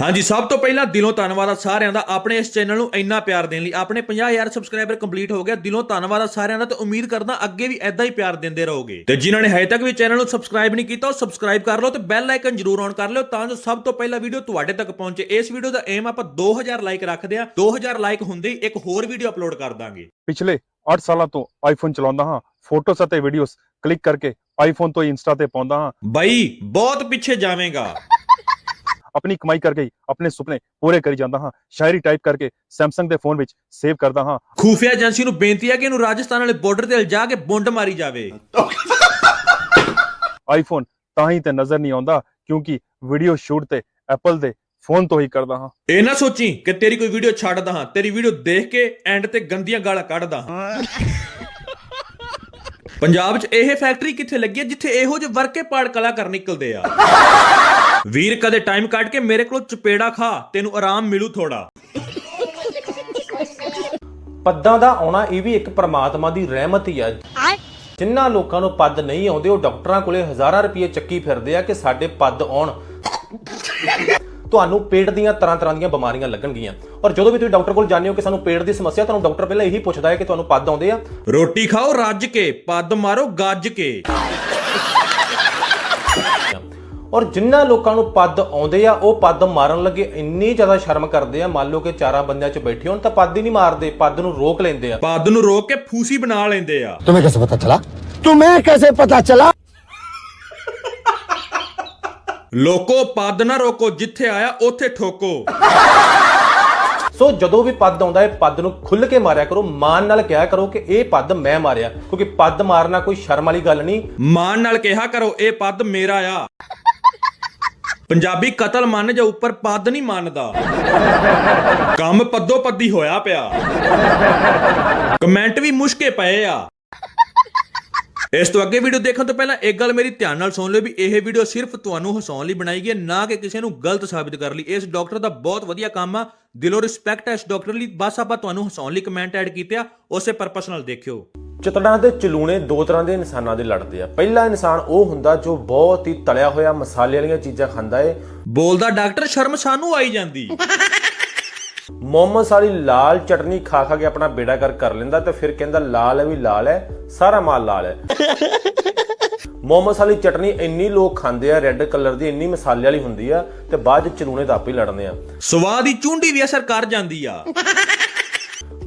ਹਾਂਜੀ ਸਭ ਤੋਂ ਪਹਿਲਾਂ ਦਿਲੋਂ ਧੰਨਵਾਦ ਆ ਸਾਰਿਆਂ ਦਾ। ਆਪਣੇ ਇਸ ਚੈਨਲ ਨੂੰ ਇੰਨਾ ਪਿਆਰ ਦੇਣ ਲਈ। ਆਪਣੇ 50000 ਸਬਸਕ੍ਰਾਈਬਰ ਕੰਪਲੀਟ ਹੋ ਗਿਆ ਦਿਲੋਂ ਧੰਨਵਾਦ ਆ ਸਾਰਿਆਂ ਦਾ ਤੇ ਉਮੀਦ ਕਰਦਾ ਅੱਗੇ ਵੀ ਐਦਾਂ ਹੀ ਪਿਆਰ ਦਿੰਦੇ ਰਹੋਗੇ। ਤੇ ਜਿਨ੍ਹਾਂ ਨੇ ਹਜੇ ਤੱਕ ਵੀ ਚੈਨਲ ਨੂੰ ਸਬਸਕ੍ਰਾਈਬ ਨਹੀਂ ਕੀਤਾ ਉਹ ਸਬਸਕ੍ਰਾਈਬ ਕਰ ਲਓ ਤੇ ਬੈਲ ਆਈਕਨ ਜਰੂਰ ਔਨ ਕਰ ਲਿਓ ਤਾਂ ਜੋ ਸਭ ਤੋਂ ਪਹਿਲਾ ਵੀਡੀਓ ਤੁਹਾਡੇ ਤੱਕ ਪਹੁੰਚੇ। ਇਸ ਵੀਡੀਓ ਦਾ ਏਮ ਆਪਾਂ 2000 ਲਾਈਕ ਰੱਖਦੇ ਆ 2000 ਲਾਈਕ ਹੁੰਦੇ ਹੀ ਇੱਕ ਹੋਰ ਵੀਡੀਓ ਅਪਲੋਡ ਕਰ ਦਾਂਗੇ। ਪਿਛਲੇ 8 ਸਾਲਾਂ ਤੋਂ ਆਈਫੋਨ ਚਲਾਉਂਦਾ ਹਾਂ। ਫੋਟੋਸ ਅਤੇ ਵੀਡੀਓਜ਼ ਕਲਿੱਕ ਕਰਕੇ ਆਈਫੋਨ ਤੋਂ ਇੰਸਟਾ ਤੇ ਪਾਉਂਦਾ ਹਾਂ। ਬਾਈ ਬਹੁਤ ਪਿੱਛੇ ਜਾਵੇਂਗਾ। ਆਪਣੀ ਕਮਾਈ ਕਰਕੇ ਹੀ ਆਪਣੇ ਸੁਪਨੇ ਪੂਰੇ ਕਰੀ ਜਾਂਦਾ ਹਾਂ। ਸ਼ਾਇਰੀ ਟਾਈਪ ਕਰਕੇ ਸੈਮਸੰਗ ਦੇ ਫੋਨ ਵਿੱਚ ਸੇਵ ਕਰਦਾ ਹਾਂ। ਖੂਫੀਆ ਏਜੰਸੀ ਨੂੰ ਬੇਨਤੀ ਹੈ ਕਿ ਇਹਨੂੰ ਰਾਜਸਥਾਨ ਵਾਲੇ ਬਾਰਡਰ ਤੇ ਲਿਜਾ ਕੇ ਬੁੰਡ ਮਾਰੀ ਜਾਵੇ। ਆਈਫੋਨ ਤਾਂ ਹੀ ਤੇ ਨਜ਼ਰ ਨਹੀਂ ਆਉਂਦਾ ਕਿਉਂਕਿ ਵੀਡੀਓ ਸ਼ੂਟ ਤੇ ਐਪਲ ਦੇ ਫੋਨ ਤੋਂ ਹੀ ਕਰਦਾ ਹਾਂ। ਇਹ ਨਾ ਸੋਚੀ ਕਿ ਤੇਰੀ ਕੋਈ ਵੀਡੀਓ ਛੱਡਦਾ ਹਾਂ ਤੇਰੀ ਵੀਡੀਓ ਦੇਖ ਕੇ ਐਂਡ ਤੇ ਗੰਦੀਆਂ ਗਾਲਾਂ ਕੱਢਦਾ ਹਾਂ। ਪੰਜਾਬ 'ਚ ਇਹ ਫੈਕਟਰੀ ਕਿੱਥੇ ਲੱਗੀ ਹੈ? ਜਿੱਥੇ ਇਹੋ ਜਿਹੇ ਵਰਕੇ ਪਾੜ ਕਲਾਕਾਰ ਨਿਕਲਦੇ ਆ। ਵੀਰ, ਕਦੇ ਟਾਈਮ ਕੱਢ ਕੇ ਮੇਰੇ ਕੋਲ ਚਪੇੜਾ ਖਾ, ਤੈਨੂੰ ਆਰਾਮ ਮਿਲੂ ਥੋੜਾ ਪੱਦਾਂ ਦਾ ਆਉਣਾ ਇਹ ਵੀ ਇੱਕ ਪ੍ਰਮਾਤਮਾ ਦੀ ਰਹਿਮਤ ਹੀ ਆ। ਜਿਨ੍ਹਾਂ ਲੋਕਾਂ ਨੂੰ ਪੱਦ ਨਹੀਂ ਆਉਂਦੇ, ਉਹ ਡਾਕਟਰਾਂ ਕੋਲੇ ਹਜ਼ਾਰਾਂ ਰੁਪਏ ਚੱਕੀ ਫਿਰਦੇ ਆ ਕਿ ਸਾਡੇ ਪੱਦ ਆਉਣ। ਤੁਹਾਨੂੰ ਪੇਟ ਦੀਆਂ ਤਰ੍ਹਾਂ ਤਰ੍ਹਾਂ ਦੀਆਂ ਬਿਮਾਰੀਆਂ ਲੱਗਣਗੀਆਂ ਔਰ ਜਦੋਂ ਵੀ ਤੁਸੀਂ ਡਾਕਟਰ ਕੋਲ ਜਾਂਦੇ ਹੋ ਕਿ ਸਾਨੂੰ ਪੇਟ ਦੀ ਸਮੱਸਿਆ ਤੁਹਾਨੂੰ ਡਾਕਟਰ ਪਹਿਲਾਂ ਇਹੀ ਪੁੱਛਦਾ ਹੈ ਕਿ ਤੁਹਾਨੂੰ ਪੱਦ ਆਉਂਦੇ ਆ ਰੋਟੀ ਖਾਓ ਰੱਜ ਕੇ ਪੱਦ ਮਾਰੋ ਗੱਜ ਕੇ ਔਰ ਜਿਨ੍ਹਾਂ ਲੋਕਾਂ ਨੂੰ ਪੱਦ ਆਉਂਦੇ ਆ ਉਹ ਪੱਦ ਮਾਰਨ ਲੱਗੇ ਇੰਨੀ ਜ਼ਿਆਦਾ ਸ਼ਰਮ ਕਰਦੇ ਆ ਮੰਨ ਲਓ ਕਿ ਚਾਰਾਂ ਬੰਦਿਆਂ 'ਚ ਬੈਠੇ ਹੋਣ ਤਾਂ ਪੱਦ ਹੀ ਨਹੀਂ ਮਾਰਦੇ ਪੱਦ ਨੂੰ ਰੋਕ ਲੈਂਦੇ ਆ ਪੱਦ ਨੂੰ ਰੋਕ ਕੇ ਫੂਸੀ ਬਣਾ ਲੈਂਦੇ ਆ तुम्हें कैसे पता चला तुम्हें कैसे पता चला ਲੋਕੋ ਪੱਦ ਨਾ ਰੋਕੋ ਜਿੱਥੇ ਆਇਆ ਉੱਥੇ ਠੋਕੋ। ਸੋ ਜਦੋਂ ਵੀ ਪੱਦ ਆਉਂਦਾ ਹੈ ਪੱਦ ਨੂੰ ਖੁੱਲ ਕੇ ਮਾਰਿਆ ਕਰੋ ਮਾਨ ਨਾਲ ਕਿਹਾ ਕਰੋ ਕਿ ਇਹ ਪੱਦ ਮੈਂ ਮਾਰਿਆ ਕਿਉਂਕਿ ਪੱਦ ਮਾਰਨਾ ਕੋਈ ਸ਼ਰਮ ਵਾਲੀ ਗੱਲ ਨਹੀਂ। ਮਾਨ ਨਾਲ ਕਿਹਾ ਕਰੋ ਇਹ ਪੱਦ ਮੇਰਾ ਆ। ਪੰਜਾਬੀ ਕਤਲ ਮੰਨ ਜਾ ਉੱਪਰ ਪੱਦ ਨਹੀਂ ਮੰਨਦਾ। ਕੰਮ ਪੱਦੋ ਪੱਦੀ ਹੋਇਆ ਪਿਆ। ਕਮੈਂਟ ਵੀ ਮੁਸ਼ਕੇ ਪਏ ਆ। ਇਸ ਤੋਂ ਅੱਗੇ ਵੀਡੀਓ ਦੇਖਣ ਤੋਂ ਪਹਿਲਾਂ ਇੱਕ ਗੱਲ ਮੇਰੀ ਧਿਆਨ ਨਾਲ ਸੁਣ ਲਿਓ ਵੀ ਇਹ ਵੀਡੀਓ ਸਿਰਫ ਤੁਹਾਨੂੰ ਹਸਾਉਣ ਲਈ ਬਣਾਈ ਗਈ ਹੈ ਨਾ ਕਿ ਕਿਸੇ ਨੂੰ ਗਲਤ ਸਾਬਿਤ ਕਰਨ ਲਈ। ਇਸ ਡਾਕਟਰ ਦਾ ਬਹੁਤ ਵਧੀਆ ਕੰਮ ਆ। ਦਿਲੋਂ ਰਿਸਪੈਕਟ ਹੈ ਇਸ ਡਾਕਟਰ ਲਈ। ਬਸ ਆਪਾਂ ਤੁਹਾਨੂੰ ਹਸਾਉਣ ਲਈ ਕਮੈਂਟ ਐਡ ਕੀਤੇ ਆ ਉਸੇ ਪਰਪਸ ਨਾਲ ਦੇਖਿਓ। ਚਤੜਾਂ ਦੇ ਚਲੂਣੇ ਦੋ ਤਰ੍ਹਾਂ ਦੇ ਇਨਸਾਨਾਂ ਦੇ ਲੜਦੇ ਆ। ਪਹਿਲਾ ਇਨਸਾਨ ਉਹ ਹੁੰਦਾ ਜੋ ਬਹੁਤ ਹੀ ਤਲਿਆ ਹੋਇਆ ਮਸਾਲੇ ਵਾਲੀਆਂ ਚੀਜ਼ਾਂ ਖਾਂਦਾ ਏ। ਬੋਲਦਾ ਡਾਕਟਰ ਸ਼ਰਮ ਸਾਨੂੰ ਆਈ ਜਾਂਦੀ। ਮੁਹੰਮਦ ਸਾਲੀ ਲਾਲ ਚਟਨੀ ਖਾ ਖਾ ਕੇ ਆਪਣਾ ਬੇੜਾ ਕਰ ਕਰ ਲੈਂਦਾ ਤੇ ਫਿਰ ਕਹਿੰਦਾ, ਲਾਲ ਹੈ ਵੀ ਲਾਲ ਹੈ, ਸਾਰਾ ਮਾਲ ਲਾਲ ਹੈ। ਮੁਹੰਮਦ ਸਾਲੀ ਚਟਨੀ ਇੰਨੀ ਲੋਕ ਖਾਂਦੇ ਆ, ਰੈੱਡ ਕਲਰ ਦੀ ਇੰਨੀ ਮਸਾਲੇ ਵਾਲੀ ਹੁੰਦੀ ਆ ਤੇ ਬਾਅਦ ਚ ਚਲੂਣੇ ਤਾਂ ਆਪੇ ਹੀ ਲੜਦੇ ਆ। ਸਵਾਦ ਦੀ ਚੁੰਡੀ ਵੀ ਅਸਰ ਕਰ ਜਾਂਦੀ ਆ।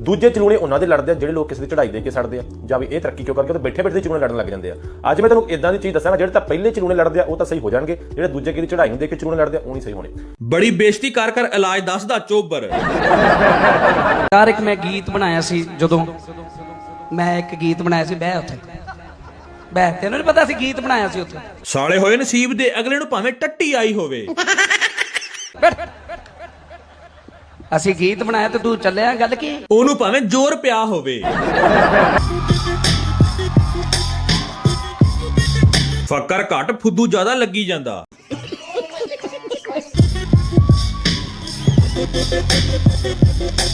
ਦੂਜੇ ਚਲੂਣੇ ਉਹਨਾਂ ਦੇ ਲੜਦੇ ਆ ਜਿਹੜੇ ਲੋਕ ਕਿਸੇ ਦੀ ਚੜਾਈ ਦੇ ਕੇ ਸੜਦੇ ਆ ਜਾਂ ਵੀ ਇਹ ਤਰੱਕੀ ਕਿਉਂ ਕਰਕੇ ਤੇ ਬੈਠੇ ਬੈਠੇ ਚਲੂਣੇ ਲੜਨ ਲੱਗ ਜਾਂਦੇ ਆ। ਅੱਜ ਮੈਂ ਤੁਹਾਨੂੰ ਇਦਾਂ ਦੀ ਚੀਜ਼ ਦੱਸਾਂਗਾ ਜਿਹੜੇ ਤਾਂ ਪਹਿਲੇ ਚਲੂਣੇ ਲੜਦੇ ਆ ਉਹ ਤਾਂ ਸਹੀ ਹੋ ਜਾਣਗੇ ਜਿਹੜੇ ਦੂਜੇ ਕਿਸੇ ਦੀ ਚੜਾਈ ਨੂੰ ਦੇਖ ਕੇ ਚਲੂਣੇ ਲੜਦੇ ਆ ਉਹ ਨਹੀਂ ਸਹੀ ਹੋਣੇ। ਬੜੀ ਬੇਇੱਜ਼ਤੀ ਕਰ ਕਰ ਇਲਾਜ ਦੱਸਦਾ ਚੋਬਰ। ਯਾਰ ਇੱਕ ਮੈਂ ਗੀਤ ਬਣਾਇਆ ਸੀ ਜਦੋਂ ਮੈਂ ਇੱਕ ਗੀਤ ਬਣਾਇਆ ਸੀ ਬਹਿ ਉੱਥੇ। ਬਹਿ ਤੈਨੂੰ ਨਹੀਂ ਪਤਾ ਸੀ ਗੀਤ ਬਣਾਇਆ ਸੀ ਉੱਥੇ। ਸਾਲੇ ਹੋਏ ਨਸੀਬ ਦੇ ਅਗਲੇ ਨੂੰ ਭਾਵੇਂ ਟੱਟੀ ਆਈ ਹੋਵੇ। ਅਸੀਂ ਗੀਤ ਬਣਾਇਆ ਤੇ ਤੂੰ ਚੱਲਿਆ ਗੱਲ ਕੀ? ਉਹਨੂੰ ਭਾਵੇਂ ਜ਼ੋਰ ਪਿਆ ਹੋਵੇ। ਫੱਕਰ ਘੱਟ ਫੁੱਦੂ ਜ਼ਿਆਦਾ ਲੱਗੀ ਜਾਂਦਾ।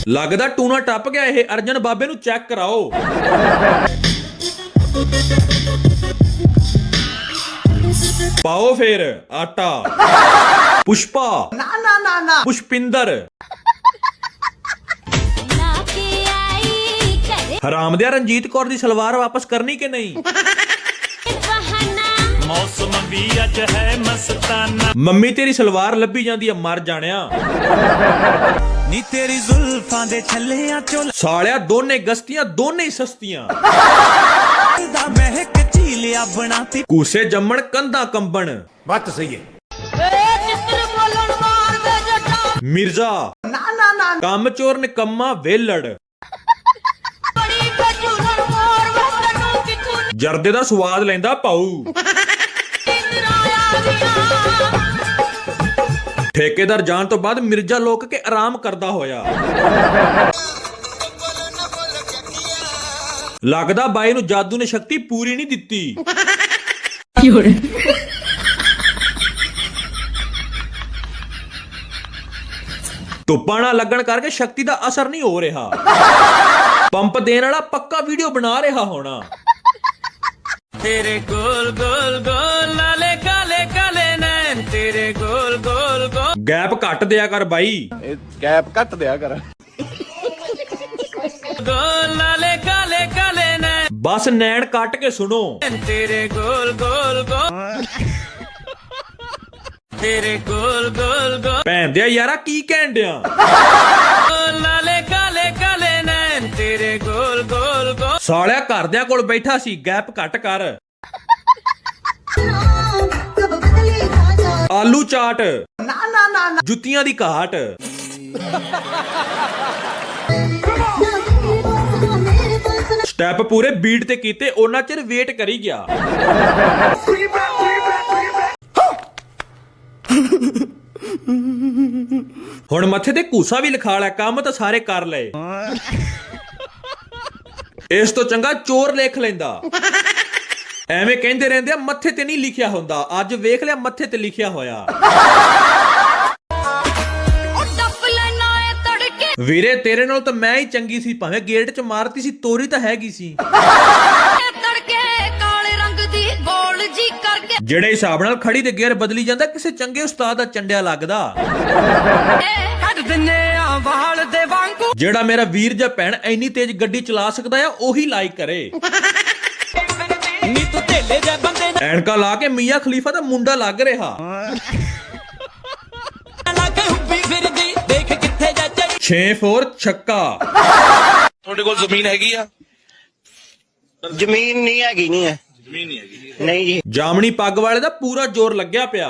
ਲੱਗਦਾ ਟੂਣਾ ਟੱਪ ਗਿਆ ਇਹ ਅਰਜਨ ਬਾਬੇ ਨੂੰ ਚੈੱਕ ਕਰਾਓ। ਪਾਓ ਫੇਰ ਆਟਾ। ਪੁਸ਼ਪਾ। ਨਾ ਨਾ ਨਾ ਨਾ। ਪੁਸ਼ਪਿੰਦਰ। ਹਰਾਮਦਿਆ ਰਣਜੀਤ ਕੌਰ ਦੀ ਸਲਵਾਰ ਵਾਪਸ ਕਰਨੀ ਕਿ ਨਹੀਂ? ਮੌਸਮ ਵੀ ਅੱਜ ਹੈ ਮਸਤਾਨਾ। ਮੰਮੀ ਤੇਰੀ ਸਲਵਾਰ ਲੱਭੀ ਜਾਂਦੀ ਆ ਮਰ ਜਾਣਿਆ। ਨੀ ਤੇਰੀ ਜ਼ੁਲਫਾਂ ਦੇ ਛੱਲਿਆਂ ਚੋਂ ਸਾਲਿਆ ਦੋਨੇ ਗਸਤੀਆਂ ਦੋਨੇ ਹੀ ਸਸਤੀਆਂ। ਦਾ ਮਹਿਕ ਝੀਲਿਆ ਬਣਾਤੀ ਕੂਸੇ ਜੰਮਣ ਕੰਧਾਂ ਕੰਬਣ। ਏ ਮਾਰ ਦੇ ਜੱਟਾ। ਮਿਰਜ਼ਾ। ਨਾ ਨਾ ਨਾ। ਕੰਮ ਚੋਰ ਨਿਕੰਮਾ ਵੇਲੜ। ਜਰਦੇ ਦਾ ਸਵਾਦ ਲੈਂਦਾ ਪਾਉ ਠੇਕੇਦਾਰ ਜਾਣ ਤੋਂ ਬਾਅਦ ਮਿਰਜ਼ਾ ਲੋਕ ਕੇ ਆਰਾਮ ਕਰਦਾ ਹੋਇਆ। ਲੱਗਦਾ ਬਾਈ ਨੂੰ ਜਾਦੂ ਨੇ ਸ਼ਕਤੀ ਪੂਰੀ ਨਹੀਂ ਦਿੱਤੀ। ਧੁੱਪਾਂ ਨਾਲ ਲੱਗਣ ਕਰਕੇ ਸ਼ਕਤੀ ਦਾ ਅਸਰ ਨਹੀਂ ਹੋ ਰਿਹਾ। ਪੰਪ ਦੇਣ ਵਾਲਾ ਪੱਕਾ ਵੀਡੀਓ ਬਣਾ ਰਿਹਾ ਹੋਣਾ। ਤੇਰੇ ਗੋਲ ਗੋਲ ਗੋਲ ਲਾਲੇ ਕਾਲੇ ਕਾਲੇ ਨੈਣ ਤੇਰੇ ਗੋਲ ਗੋਲ ਗੈਪ ਘੱਟ ਦਿਆ ਕਰ ਬਾਈ। ਗੈਪ ਘੱਟ ਦਿਆ ਕਰ। ਲਾਲੇ ਕਾਲੇ ਕਾਲੇ ਨੇ ਬਸ ਨੈਣ ਕੱਟ ਕੇ ਸੁਣੋ। ਤੇਰੇ ਗੋਲ ਗੋਲ ਗੋਲ ਤੇਰੇ ਗੋਲ ਗੋਲ ਗੋਲ ਭੈਣ ਦਿਆ ਯਾਰਾ ਕੀ ਕਹਿਣ ਡਿਆ ਸਾਲਿਆ ਘਰਦਿਆਂ ਕੋਲ ਬੈਠਾ ਸੀ, ਗੈਪ ਘੱਟ ਕਰ। ਆਲੂ ਚਾਟ। ਨਾ ਨਾ ਨਾ ਜੁੱਤੀਆਂ ਦੀ ਘਾਟ। ਸਟੈਪ ਪੂਰੇ ਬੀਟ ਤੇ ਕੀਤੇ, ਉਹਨਾਂ ਚਿਰ ਵੇਟ ਕਰੀ ਗਿਆ। ਹੁਣ ਮੱਥੇ ਤੇ ਕੂਸਾ ਵੀ ਲਿਖਾ ਲਿਆ ਕੰਮ ਤਾਂ ਸਾਰੇ ਕਰ ਲਏ। ਇਸ ਤੋਂ ਚੰਗਾ ਚੋਰ ਲਿਖ ਲੈਂਦਾ। ਐਵੇਂ ਕਹਿੰਦੇ ਰਹਿੰਦੇ ਆ, ਮੱਥੇ ਤੇ ਨਹੀਂ ਲਿਖਿਆ ਹੁੰਦਾ। ਅੱਜ ਵੇਖ ਲਿਆ, ਮੱਥੇ ਤੇ ਲਿਖਿਆ ਹੋਇਆ। ਵੀਰੇ, ਤੇਰੇ ਨਾਲ ਤਾਂ ਮੈਂ ਹੀ ਚੰਗੀ ਸੀ, ਭਾਵੇਂ ਗੇਟ 'ਚ ਮਾਰਤੀ ਸੀ, ਤੋਰੀ ਤਾਂ ਹੈਗੀ ਸੀ। ਜਿਹੜੇ ਹਿਸਾਬ ਨਾਲ ਖੜੀ ਦੇ ਗੇਅਰ ਬਦਲੀ ਜਾਂਦਾ, ਕਿਸੇ ਚੰਗੇ ਉਸਤਾਦ ਦਾ ਚੰਡਿਆ ਲੱਗਦਾ। ਵਾਲ ਦੇ ਵਾਂਗੂ। ਜਿਹੜਾ ਮੇਰਾ ਵੀਰ ਜਾਂ ਭੈਣ ਇੰਨੀ ਤੇਜ਼ ਗੱਡੀ ਚਲਾ ਸਕਦਾ ਆ ਉਹੀ ਲਾਈਕ ਕਰੇ। ਨੀ ਤੂੰ ਢੇਲੇ ਜੇ ਬੰਦੇ ਐਨਕਾ ਲਾ ਕੇ ਮੀਆਂ ਖਲੀਫਾ ਦਾ ਮੁੰਡਾ ਲੱਗ ਰਿਹਾ। ਲਾ ਕੇ ਹੁੱਬੀ ਫਿਰਦੀ ਦੇਖ ਕਿੱਥੇ ਜਾ ਚੱਲ। 6 4 ਛੱਕਾ। ਤੁਹਾਡੇ ਕੋਲ ਜ਼ਮੀਨ ਹੈਗੀ ਆ? ਜ਼ਮੀਨ ਨਹੀਂ ਹੈਗੀ ਨਹੀਂ ਹੈ ਜ਼ਮੀਨ ਨਹੀਂ ਹੈਗੀ। ਨਹੀਂ ਜੀ। ਜਾਮਣੀ ਪੱਗ ਵਾਲੇ ਦਾ ਪੂਰਾ ਜ਼ੋਰ ਲੱਗਿਆ ਪਿਆ।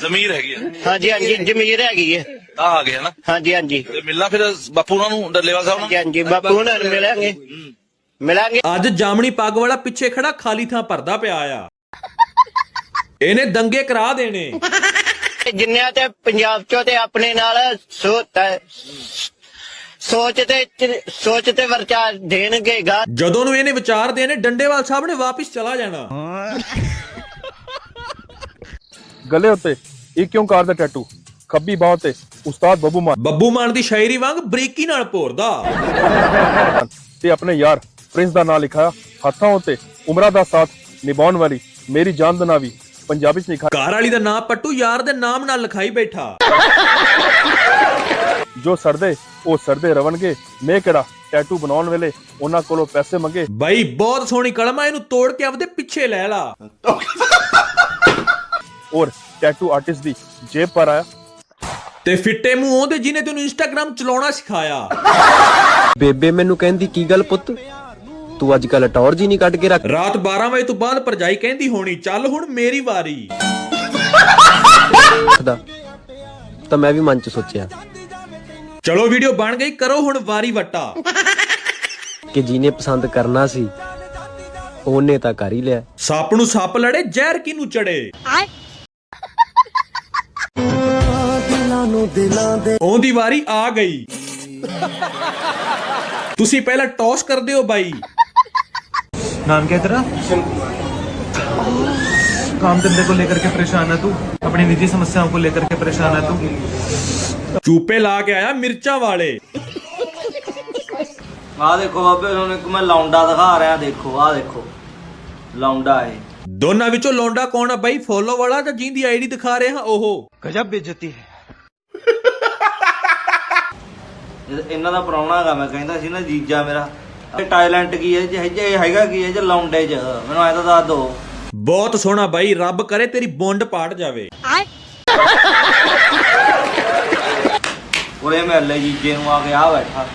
ਜ਼ਮੀਨ ਹੈਗੀ ਆ। ਹਾਂਜੀ ਹਾਂਜੀ ਜ਼ਮੀਰ ਹੈਗੀ ਹੈ ਆ ਆ ਗਿਆ ਨਾ ਹਾਂਜੀ ਹਾਂਜੀ। ਤੇ ਮਿਲਣਾ ਫਿਰ ਬਾਪੂ ਉਹਨਾਂ ਨੂੰ ਡੱਲੇਵਾਲ ਸਾਹਿਬ ਹਾਂਜੀ ਨਾਲ ਹਾਂਜੀ ਬਾਪੂ ਨਾਲ ਮਿਲਾਂਗੇ। ਮਿਲਾਂਗੇ। ਅੱਜ ਜਾਮਣੀ ਪੱਗ ਵਾਲਾ ਪਿੱਛੇ ਖੜਾ ਖਾਲੀ ਥਾਂ ਭਰਦਾ ਪਿਆ ਆ। ਇਹਨੇ ਦੰਗੇ ਕਰਾ ਦੇਣੇ। ਜਿੰਨਿਆਂ ਤੇ ਪੰਜਾਬ ਚੋਂ ਤੇ ਆਪਣੇ ਨਾਲ ਸੋਚ ਸੋਚ ਤੇ ਸੋਚ ਤੇ ਵਰਚਾ ਦੇਣਗੇ ਗਾ। ਜਦੋਂ ਨੂੰ ਇਹਨੇ ਵਿਚਾਰ ਦੇਣੇ ਡੰਡੇਵਾਲ ਸਾਹਿਬ ਨੇ ਵਾਪਿਸ ਚਲਾ ਜਾਣਾ। ਗਲੇ ਉੱਤੇ ਇੱਕ ਓਂਕਾਰ ਦਾ ਟੈਟੂ? ਖੱਬੀ ਬਾਹ ਤੇ ਉਸਤਾਦ ਬੱਬੂ ਮਾਨ। ਬੱਬੂ ਮਾਨ ਦੀ ਸ਼ਾਇਰੀ ਵਾਂਗ ਬਰੀਕੀ ਨਾਲ ਭੋਰਦਾ ਤੇ ਆਪਣੇ ਯਾਰ ਪ੍ਰਿੰਸ ਦਾ ਨਾਂ ਲਿਖਾਇਆ ਹੱਥਾਂ ਉੱਤੇ ਉਮਰਾਂ ਦਾ ਸਾਥ ਨਿਭਾਉਣ ਵਾਲੀ ਮੇਰੀ ਜਾਨ ਦਾ ਨਾਂ ਵੀ ਪੰਜਾਬੀ ਚ ਲਿਖਾ ਘਰ ਵਾਲੀ ਦਾ ਨਾਂ ਪੱਟੂ ਯਾਰ ਦੇ ਨਾਮ ਨਾਲ ਲਿਖਾਈ ਬੈਠਾ। ਜੋ ਸੜਦੇ ਉਹ ਸੜਦੇ ਰਵਣਗੇ। ਮੈਂ ਕਿਹੜਾ ਟੈਟੂ ਬਣਾਉਣ ਵੇਲੇ ਉਹਨਾਂ ਕੋਲੋਂ ਪੈਸੇ ਮੰਗੇ? ਬਾਈ ਬਹੁਤ ਸੋਹਣੀ ਕਲਮ ਆ ਇਹਨੂੰ ਤੋੜ ਕੇ ਆਪਦੇ ਪਿੱਛੇ ਲੈ ਲਾ। ਔਰ ਟੈਟੂ ਆਰਟਿਸਟ ਦੀ ਜੇਬ ਪਰ ਆਇਆ। ਤੇ ਫਿੱਟੇ ਮੂੰਹ ਉਹਦੇ ਜਿਹਨੇ ਤੈਨੂੰ ਇੰਸਟਾਗ੍ਰam ਚਲਾਉਣਾ ਸਿਖਾਇਆ। ਬੇਬੇ ਮੈਨੂੰ ਕਹਿੰਦੀ ਕੀ ਗੱਲ ਪੁੱਤ? ਤੂੰ ਅੱਜ ਕੱਲ ਟੌਰ ਜੀ ਨਹੀਂ ਕੱਢ ਕੇ ਰਾਤ 12 ਵਜੇ ਤੋਂ ਬਾਅਦ ਪਰਜਾਈ ਕਹਿੰਦੀ ਹੋਣੀ ਚੱਲ ਹੁਣ ਮੇਰੀ ਵਾਰੀ। ਤਾਂ ਮੈਂ ਵੀ ਮਨ ਚ ਸੋਚਿਆ ਚਲੋ ਵੀਡੀਓ ਬਣ ਗਈ ਕਰੋ ਹੁਣ ਵਾਰੀ ਵਟਾ। ਕਿ ਜਿਹਨੇ ਪਸੰਦ ਕਰਨਾ ਸੀ ਉਹਨੇ ਤਾਂ ਕਰ ਹੀ ਲਿਆ। ਸੱਪ ਨੂੰ ਸੱਪ ਲੜੇ ਜ਼ਹਿਰ ਕਿਨੂੰ ਚੜੇ? ਉਹਦੀ ਵਾਰੀ ਆ ਗਈ ਤੁਸੀਂ ਪਹਿਲਾਂ ਟੌਸ ਕਰਦੇ ਹੋ ਬਾਈ नाम क्या है तेरा काम धंधे को लेकर के परेशान है तू अपनी निजी समस्याओं को लेकर के परेशान है तू ਚੂਪੇ ਲਾ ਕੇ ਆਇਆ ਮਿਰਚਾਂ ਵਾਲੇ ਆ ਦੇਖੋ ਬਾਬੇ ਤੁਹਾਨੂੰ ਇੱਕ ਮੈਂ ਲੌਂਡਾ ਦਿਖਾ ਰਿਹਾ ਦੇਖੋ ਆ ਦੇਖੋ ਲੌਂਡਾ ਹੈ ਦੋਨਾਂ ਵਿੱਚੋਂ ਲੌਂਡਾ ਕੌਣ ਆ ਬਾਈ ਫੋਲੋ ਵਾਲਾ ਜਾਂ ਜਿਹਦੀ ਆਈਡੀ ਦਿਖਾ ਰਹੇ ਹਾਂ ਉਹ गजब बेइज्जती है ਇਹਨਾਂ ਦਾ ਪ੍ਰਾਹੁਣਾ ਹੈਗਾ ਮੈਂ ਕਹਿੰਦਾ ਸੀ ਨਾ ਜੀਜਾ ਮੇਰਾ। ਇਹ ਟਾਇਲੈਂਟ ਕੀ ਹੈ ਜੇ? ਇਹ ਹੈਗਾ ਕੀ ਹੈ ਜੇ? ਲੌਂਡੇ ਚ। ਮੈਨੂੰ ਐ ਤਾਂ ਦੱਸ ਦੋ। ਬਹੁਤ ਸੋਹਣਾ ਬਾਈ ਰੱਬ ਕਰੇ ਤੇਰੀ ਬੁੰਡ ਪਾੜ ਜਾਵੇ। ਉਰੇ ਮਿਲੇ ਜੀਜੇ ਨੂੰ ਆ ਕੇ ਆ ਬੈਠਾ।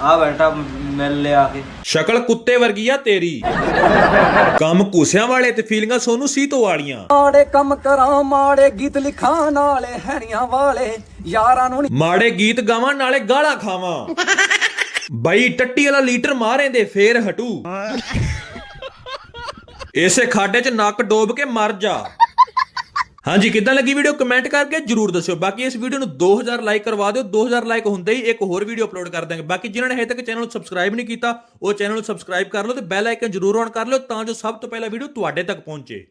ਆ ਬੈਠਾ ਮਿਲ ਲਿਆ ਕੇ। ਸ਼ਕਲ ਕੁੱਤੇ ਵਰਗੀ ਆ ਤੇਰੀ। ਕੰਮ ਕੂਸਿਆਂ ਵਾਲੇ ਤੇ ਫੀਲਿੰਗਾਂ ਸੋਨੂੰ ਸੀਤੋ ਵਾਲੀਆਂ। ਮਾੜੇ ਕੰਮ ਕਰਾਂ ਮਾੜੇ ਗੀਤ ਲਿਖਾਂ ਨਾਲੇ ਹੈਰੀਆਂ ਵਾਲੇ ਯਾਰਾਂ ਨੂੰ ਮਾੜੇ ਗੀਤ ਗਾਵਾਂ ਨਾਲੇ ਗਾਲਾਂ ਖਾਵਾਂ। ਬਾਈ ਟੱਟੀ ਵਾਲਾ ਲੀਟਰ ਮਾਰੇ ਦੇ ਫੇਰ ਹਟੂ। ਇਸੇ ਖਾਡੇ 'ਚ ਨੱਕ ਡੋਬ ਕੇ ਮਰ ਜਾ। ਹਾਂਜੀ, ਕਿੱਦਾਂ ਲੱਗੀ ਵੀਡੀਓ ਕਮੈਂਟ ਕਰਕੇ ਜਰੂਰ ਦੱਸਿਓ। ਬਾਕੀ ਇਸ ਵੀਡੀਓ ਨੂੰ 2000 ਲਾਈਕ ਕਰਵਾ ਦਿਓ। 2000 ਲਾਈਕ ਹੁੰਦੇ ਹੀ ਇੱਕ ਹੋਰ ਵੀਡੀਓ ਅਪਲੋਡ ਕਰ ਦਾਂਗੇ ਬਾਕੀ ਜਿਨ੍ਹਾਂ ਨੇ ਹਜੇ ਤੱਕ ਚੈਨਲ ਨੂੰ ਸਬਸਕ੍ਰਾਈਬ ਨਹੀਂ ਕੀਤਾ, ਉਹ ਚੈਨਲ ਨੂੰ ਸਬਸਕ੍ਰਾਈਬ ਕਰ ਲਓ ਤੇ ਬੈਲ ਆਈਕਨ ਜਰੂਰ ਔਨ ਕਰ ਲਓ ਤਾਂ ਜੋ ਸਭ ਤੋਂ ਪਹਿਲਾਂ ਵੀਡੀਓ ਤੁਹਾਡੇ ਤੱਕ ਪਹੁੰਚੇ।